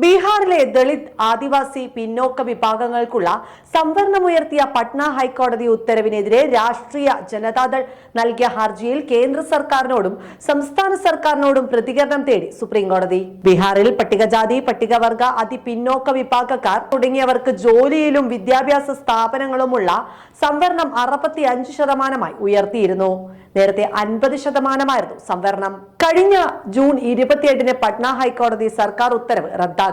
ബീഹാറിലെ ദളിത് ആദിവാസി പിന്നോക്ക വിഭാഗങ്ങൾക്കുള്ള സംവരണമുയർത്തിയ പട്ന ഹൈക്കോടതി ഉത്തരവിനെതിരെ രാഷ്ട്രീയ ജനതാദൾ നൽകിയ ഹർജിയിൽ കേന്ദ്ര സർക്കാരിനോടും സംസ്ഥാന സർക്കാരിനോടും പ്രതികരണം തേടി സുപ്രീം കോടതി ബീഹാറിൽ പട്ടികജാതി പട്ടികവർഗ അതിപിന്നോക്ക വിഭാഗക്കാർ തുടങ്ങിയവർക്ക് ജോലിയിലും വിദ്യാഭ്യാസ സ്ഥാപനങ്ങളുമുള്ള സംവരണം അറുപത്തി അഞ്ച് ശതമാനമായി ഉയർത്തിയിരുന്നു. നേരത്തെ അൻപത് ശതമാനമായിരുന്നു സംവരണം. കഴിഞ്ഞ ജൂൺ ഇരുപത്തിയെട്ടിന് പട്ന ഹൈക്കോടതി സർക്കാർ ഉത്തരവ് റദ്ദാക്കിയിരുന്നു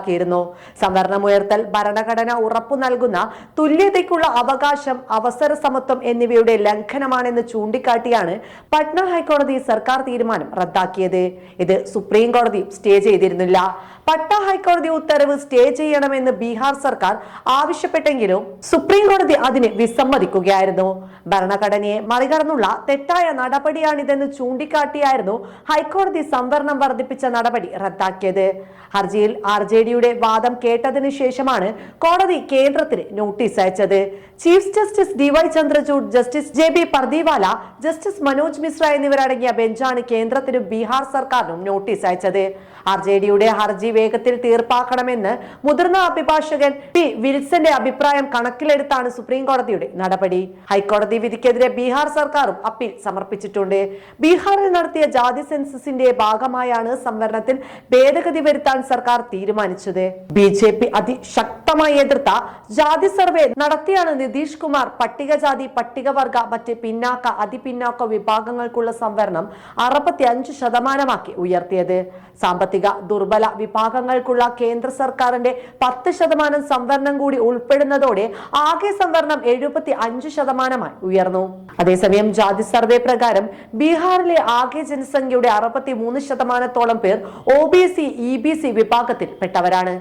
സംവരണം ഉയർത്തൽ ഭരണഘടന ഉറപ്പു നൽകുന്ന തുല്യതയ്ക്കുള്ള അവകാശം അവസര സമത്വം എന്നിവയുടെ ലംഘനമാണെന്ന് ചൂണ്ടിക്കാട്ടിയാണ് പട്ന ഹൈക്കോടതി സർക്കാർ തീരുമാനം റദ്ദാക്കിയത്. ഇത് സുപ്രീം കോടതി സ്റ്റേ ചെയ്തിരുന്നില്ല. പട്ന ഹൈക്കോടതി ഉത്തരവ് സ്റ്റേ ചെയ്യണമെന്ന് ബീഹാർ സർക്കാർ ആവശ്യപ്പെട്ടെങ്കിലും സുപ്രീം കോടതി അതിന് വിസമ്മതിക്കുകയായിരുന്നു. ഭരണഘടനയെ മറികടന്നുള്ള തെറ്റായ നടപടിയാണിതെന്ന് ചൂണ്ടിക്കാട്ടിയായിരുന്നു ഹൈക്കോടതി സംവരണം വർദ്ധിപ്പിച്ച നടപടി റദ്ദാക്കിയത്. ഹർജിയിൽ ആർ ജെ ഡിയുടെ വാദം കേട്ടതിനു ശേഷമാണ് കോടതി കേന്ദ്രത്തിന് നോട്ടീസ് അയച്ചത്. Chief justice D Y Chandrachud justice J B Pardiwala justice Manoj Mishra എന്നിവരടങ്ങിയ ബെഞ്ചാണ് കേന്ദ്രത്തിനും ബീഹാർ സർക്കാരിനും നോട്ടീസ് അയച്ചത്. ആർ ജെ ഡിയുടെ ഹർജി വേഗത്തിൽ തീർപ്പാക്കണമെന്ന് മുതിർന്ന അഭിഭാഷകൻ പി വിൽസന്റെ അഭിപ്രായം കണക്കിലെടുത്താണ് സുപ്രീം കോടതിയുടെ നടപടി. ഹൈക്കോടതി വിധിക്കെതിരെ ബീഹാർ സർക്കാരും അപ്പീൽ സമർപ്പിച്ചിട്ടുണ്ട്. ബീഹാറിൽ നടത്തിയ ജാതി സെൻസസിന്റെ ഭാഗമായാണ് സംവരണത്തിൽ ഭേദഗതി വരുത്താൻ സർക്കാർ തീരുമാനിച്ചത്. ബി ജെ പി അതിശക്തമായി എതിർത്ത ജാതി സർവേ നടത്തിയാണ് നിതീഷ് കുമാർ പട്ടികജാതി പട്ടികവർഗ മറ്റ് പിന്നാക്ക അതിപിന്നാക്ക വിഭാഗങ്ങൾക്കുള്ള സംവരണം അറുപത്തി അഞ്ച് ശതമാനമാക്കി ഉയർത്തിയത്. സാമ്പത്തിക ദുർബല വിഭാഗങ്ങൾക്കുള്ള കേന്ദ്ര സർക്കാരിന്റെ പത്ത് ശതമാനം സംവരണം കൂടി ഉൾപ്പെടുന്നതോടെ ആകെ സംവരണം എഴുപത്തി അഞ്ച് ശതമാനമായി ഉയർന്നു. അതേസമയം ജാതി സർവേ പ്രകാരം ബീഹാറിലെ ആകെ ജനസംഖ്യയുടെ അറുപത്തി മൂന്ന് ശതമാനത്തോളം പേർ O B C E B C വിഭാഗത്തിൽ പെട്ടവരാണ്